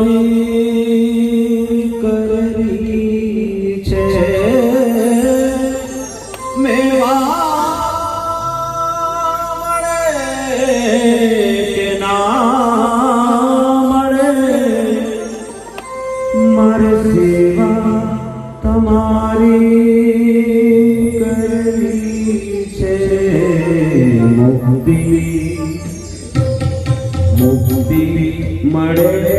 તમારી કરવી છે. મેવા ના મળે મારે તમારી मरे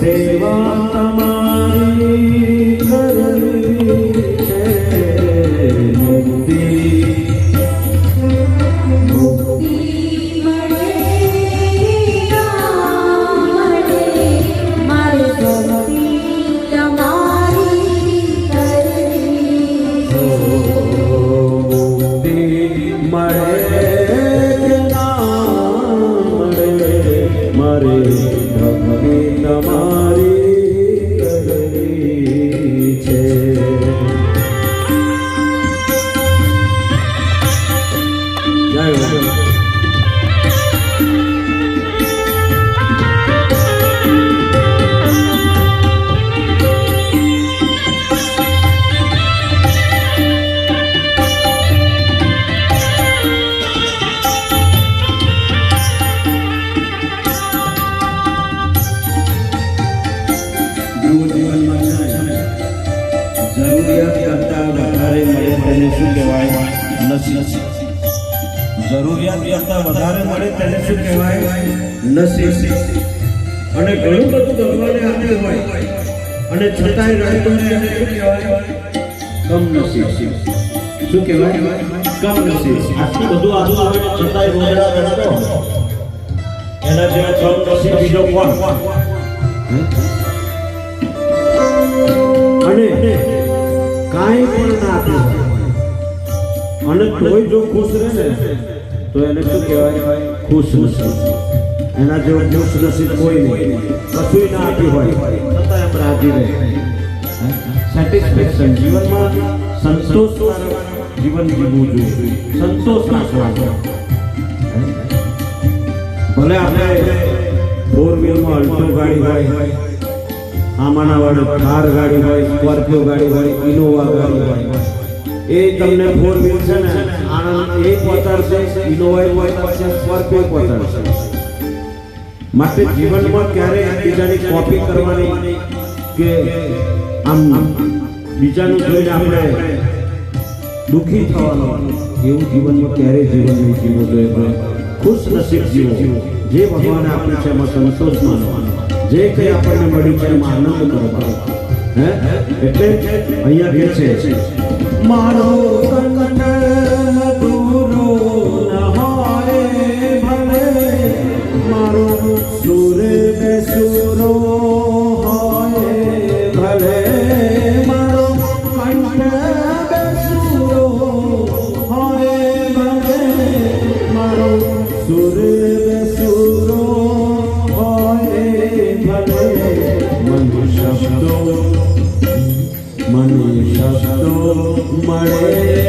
सेवा तमारी। જરૂરિયાત કરતા વધારે મળે તેને શું કહેવાય? નસીબ. અને ઘણું બધું ભગવાને આપ્યું હોય. અને છતાંય રહેતો ને એને શું કહેવાય? શું કહેવાય? કમનસીબ આટલું બધું આપ્યું આવે છતાંય રોજડા રહેતો એના જેવા કમનસીબ બીજો કોણ? અને કાંઈ પણ ના આપ્યું અને તોય જો ખુશ રહે ને તો એને શું કહેવાય? ખુશ નસીબ. એના જેવો ખુશ નસીબ કોઈ નહીં. કશું ના આપ્યું હોય છતાં એમ રાજી રહે. સેટિસ્ફેક્શન જીવનમાં સંતોષ જીવન જીવવું જોઈએ. સંતોષ રાખવાનો ભલે આપણે ફોર વ્હીલમાં અલ્ટો ગાડી હોય આમાના વાળી કાર ગાડી હોય સ્કોર્પિયો ગાડી હોય ઇનોવા ગાડી હોય એ તમને ફોર વ્હીલ છે ને, આણંદ એ પહોંચાડશે ઇનોવા પહોંચાડશે સ્કોર્પિયો પહોંચાડશે માટે જીવનમાં ક્યારે બીજાની કોપી કરવાની કે આમ બીજાનું જોઈને આપણે દુઃખી થવાનું એવું જીવનમાં ક્યારેય જીવન નહીં જીવવું જોઈએ ખુશ નસીબ જીવો. જે ભગવાને આપ્યું છે એમાં સંતોષ માનવાનો. જે કંઈ આપણને મળ્યું છે એમાં આનંદ કરવાનો. હે? એટલે અહીંયા કહે છે મારો કંઠ પૂરો ન હોય ભલે મારો સુર બેસુરો હોય ભલે મારો કંઠ બેસુરો હોય ભલે મારો સુર മഴേ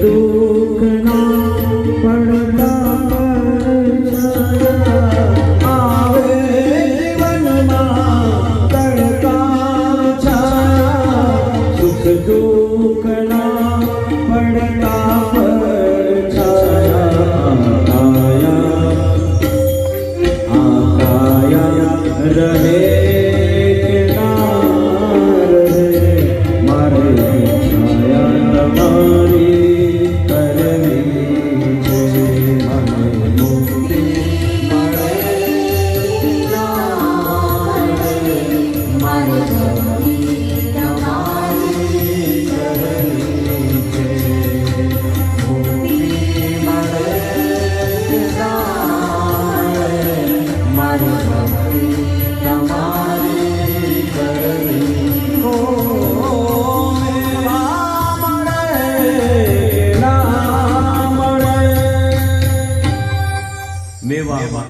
medo.